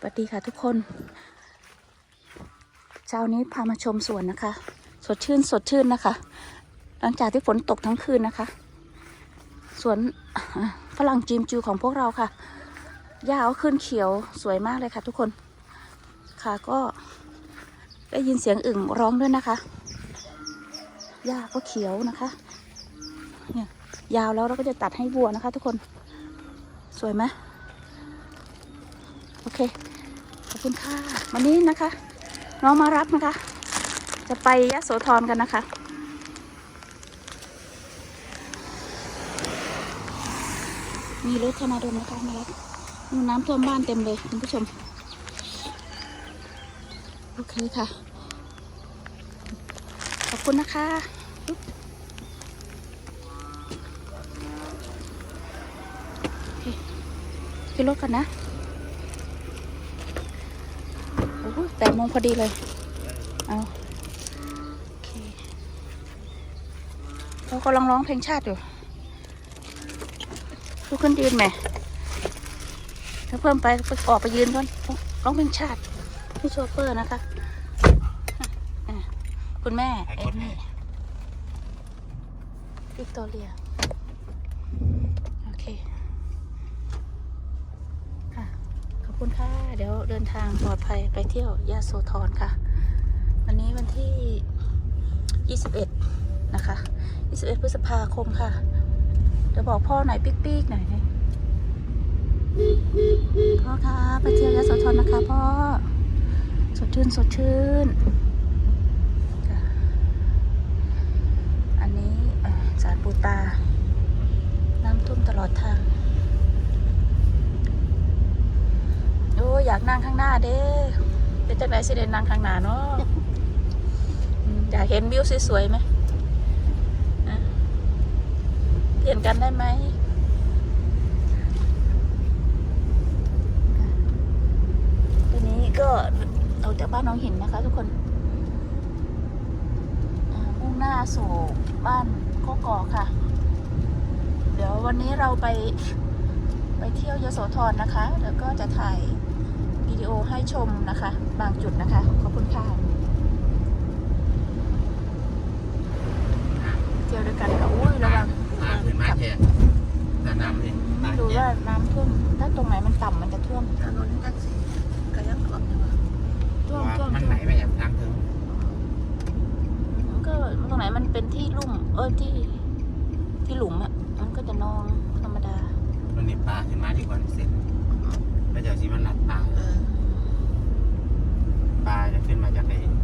สวัสดีค่ะทุกคน เช้านี้พามาชมสวนนะคะ สดชื่นสดชื่นนะคะ หลังจากที่ฝนตกทั้งคืนนะคะ สวนฝรั่งจิมจูของพวกเราค่ะ หญ้าขึ้นเขียวสวยมากเลยค่ะ ทุกคน ค่ะก็ได้ยินเสียงอึ่งร้องด้วยนะคะ หญ้าก็เขียวนะคะ เนี่ยยาวแล้วเราก็จะตัดให้วัวนะคะ ทุกคน สวยไหม โอเค ขอบคุณค่ะ วันนี้นะคะ น้องมารับนะคะ จะไปยะโสธรกันนะคะมีรถธนาดลนะคะมารับมีน้ำท่วมบ้านเต็มเลยคุณผู้ชม โอเคค่ะ ขอบคุณนะคะขึ้นรถกันนะ โอ้โห แปดโมงพอดีเลย เอาโอเคเขากำลังร้องเพลงชาติอยู่ลุกขึ้นยืนไหมถ้าเพิ่มไปไปออกไปยืนก่อนร้องเพลงชาติพี่โชเฟอร์นะคะอะคุณแม่เอมี่วิกตอเรีย โอเค ค่ะ ขอบ คุณค่ะ เดี๋ยวเดินทางปลอดภัยไปเที่ยวยาโสธรค่ะ วันนี้วันที่ 21 นะคะ 21 พฤษภาคมค่ะ เดี๋ยวบอกพ่อหน่อย ปิ๊กๆหน่อยนพ่อคะไปเที่ยวยาโสธรนะคะพ่อ สดชื่น สดชื่น อันนี้สารปูตา น้ำท่วมตลอดทาง โอ้ยอยากนั่งข้างหน้าเด้เป็นจังไดสิเดนนั่งข้างหน้าเนาะอยากเห็นวิวสวยๆไหมเปลี่ยนกันได้ไหมทีนี้ก็เอาจากบ้านน้องหินนะคะ ทุกคนมุ่งหน้าสู่บ้านโคกอค่ะ เดี๋ยววันนี้เราไปไปเที่ยวยโสธรนะคะ แล้วก็จะถ่าย โอให้ชมนะคะ บางจุดนะคะ ขอบคุณค่ะเที่ยวด้วยกันค่ะอุ้ยระวังมาขึ้นมาแค่แต่น้ำนี่มาดูแค่ว่าน้ำท่วมถ้าตรงไหนมันต่ำมันจะท่วมถนนกันสิก็ยังก่อนนะวะท่วมว่าท่วมมันท่วไหลมไปอย่างทางถึงมันก็ตรงไหนมันเป็นที่ลุ่ม เออที่ที่หลุมอะมันก็จะนองธรรมดาตรงนี้ปลาขึ้นมาดีกว่าเสร็จแล้วเดี๋ยวสิมันหลัดปลาเออปลาจะขึ้น มาจากไหน